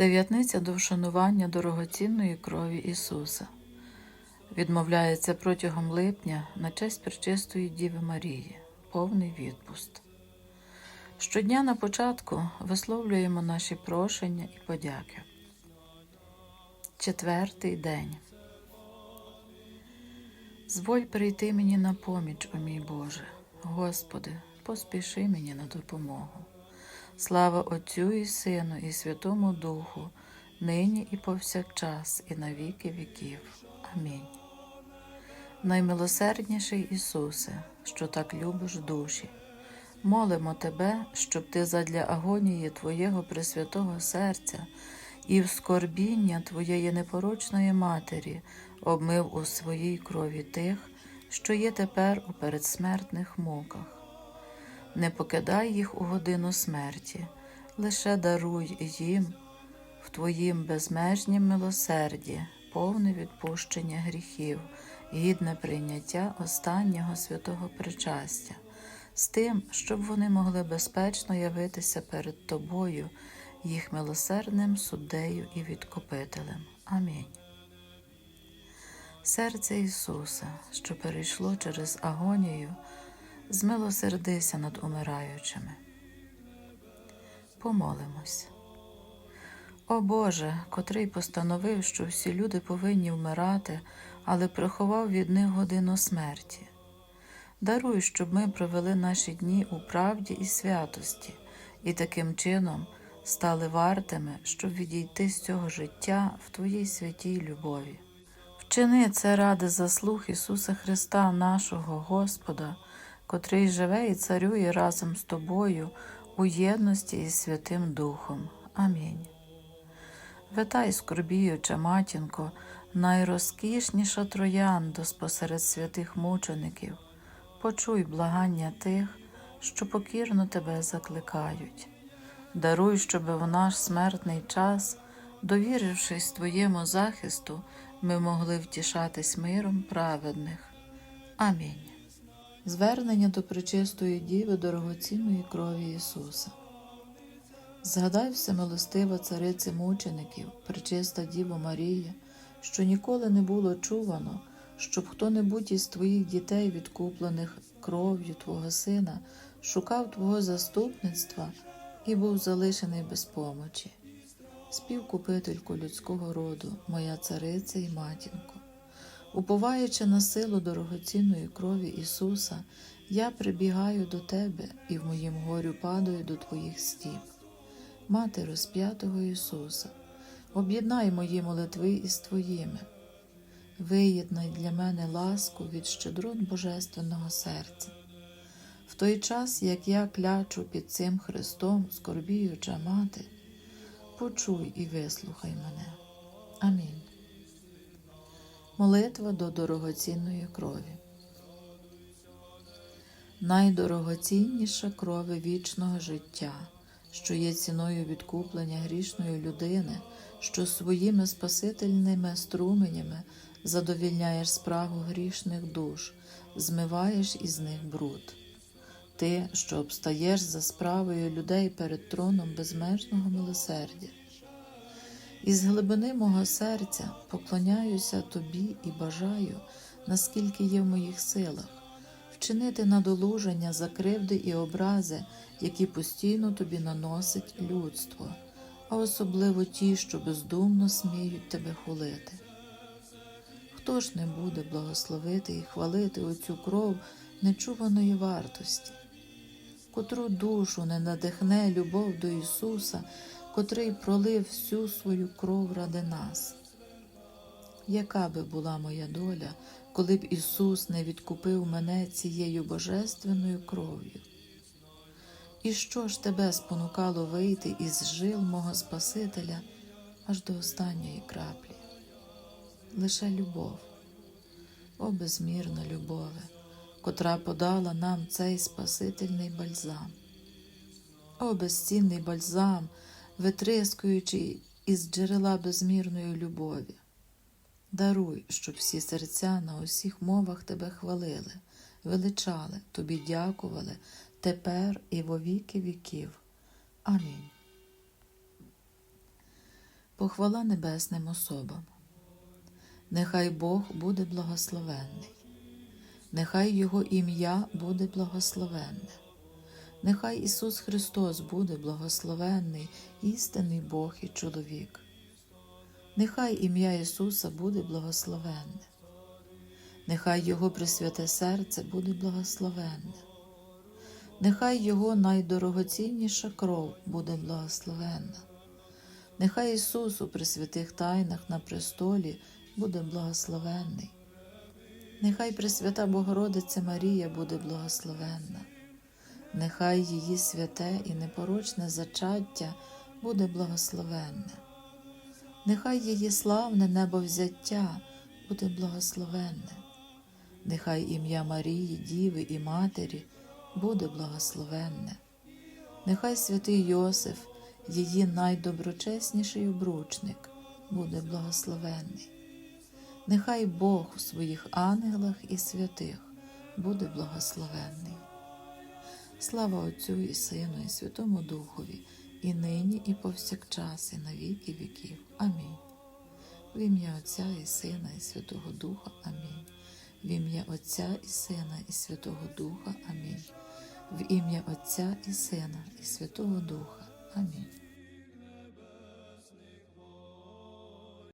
Дев'ятниця до вшанування дорогоцінної крові Ісуса відмовляється протягом липня на честь Пречистої Діви Марії, повний відпуст. Щодня на початку висловлюємо наші прошення і подяки. Четвертий день. Зволь прийти мені на поміч, о мій Боже. Господи, поспіши мені на допомогу. Слава Отцю і Сину, і Святому Духу, нині і повсякчас, і на віки віків. Амінь. Наймилосердніший Ісусе, що так любиш душі, молимо Тебе, щоб Ти задля агонії Твоєго Пресвятого серця і в скорбіння Твоєї непорочної Матері обмив у своїй крові тих, що є тепер у передсмертних муках. Не покидай їх у годину смерті, лише даруй їм в Твоїм безмежнім милосерді повне відпущення гріхів, гідне прийняття останнього святого причастя, з тим, щоб вони могли безпечно явитися перед Тобою, їх милосердним суддею і відкупителем. Амінь. Серце Ісуса, що перейшло через агонію, змилосердися над умираючими. Помолимось. О Боже, котрий постановив, що всі люди повинні вмирати, але приховав від них годину смерті. Даруй, щоб ми провели наші дні у правді і святості, і таким чином стали вартими, щоб відійти з цього життя в Твоїй святій любові. Вчини це ради заслуг Ісуса Христа, нашого Господа, котрий живе і царює разом з тобою у єдності із Святим Духом. Амінь. Витай, скорбіюча матінко, найрозкішніша трояндо спосеред святих мучеників, почуй благання тих, що покірно тебе закликають. Даруй, щоб в наш смертний час, довірившись Твоєму захисту, ми могли втішатись миром праведних. Амінь. Звернення до пречистої Діви дорогоцінної крові Ісуса. Згадай всемилостива цариці мучеників, пречиста Діво Марія, що ніколи не було чувано, щоб хто-небудь із твоїх дітей, відкуплених кров'ю Твого Сина, шукав Твого заступництва і був залишений без помочі. Співкупительку людського роду, моя цариця і матінко. Уповаючи на силу дорогоцінної крові Ісуса, я прибігаю до Тебе і в моїм горю падаю до Твоїх стіп. Мати розп'ятого Ісуса, об'єднай мої молитви із Твоїми, виєднай для мене ласку від щедрот Божественного серця. В той час, як я клячу під цим Христом, скорбіюча мати, почуй і вислухай мене. Амінь. Молитва до дорогоцінної крові. Найдорогоцінніша крови вічного життя, що є ціною відкуплення грішної людини, що своїми спасительними струменями задовільняєш справу грішних душ, змиваєш із них бруд. Ти, що обстаєш за справою людей перед троном безмежного милосердя. Із глибини мого серця поклоняюся тобі і бажаю, наскільки є в моїх силах, вчинити надолуження за кривди і образи, які постійно тобі наносить людство, а особливо ті, що бездумно сміють тебе хулити. Хто ж не буде благословити і хвалити оцю кров нечуваної вартості, котру душу не надихне любов до Ісуса? Котрий пролив всю свою кров ради нас. Яка би була моя доля, коли б Ісус не відкупив мене цією божественною кров'ю? І що ж тебе спонукало вийти із жил мого Спасителя аж до останньої краплі? Лише любов, о безмірна любове, котра подала нам цей Спасительний бальзам, о безцінний бальзам витрискуючи із джерела безмірної любові. Даруй, щоб всі серця на усіх мовах тебе хвалили, величали, тобі дякували тепер і во віки віків. Амінь. Похвала небесним особам. Нехай Бог буде благословенний, нехай Його ім'я буде благословенне, нехай Ісус Христос буде благословенний, істинний Бог і чоловік. Нехай ім'я Ісуса буде благословенне, нехай Його присвяте серце буде благословенне, нехай Його найдорогоцінніша кров буде благословенна. Нехай Ісус у присвятих тайнах на престолі буде благословенний. Нехай Пресвята Богородиця Марія буде благословенна. Нехай її святе і непорочне зачаття буде благословенне. Нехай її славне небовзяття буде благословенне. Нехай ім'я Марії, Діви і Матері буде благословенне. Нехай святий Йосиф, її найдоброчесніший обручник, буде благословенний. Нехай Бог у своїх ангелах і святих буде благословенний. Слава Отцю і Сину, і Святому Духові, і нині, і повсякчас, і на віки віків. Амінь. В ім'я Отця і Сина, і Святого Духа. Амінь. В ім'я Отця і Сина, і Святого Духа. Амінь. В ім'я Отця і Сина, і Святого Духа. Амінь.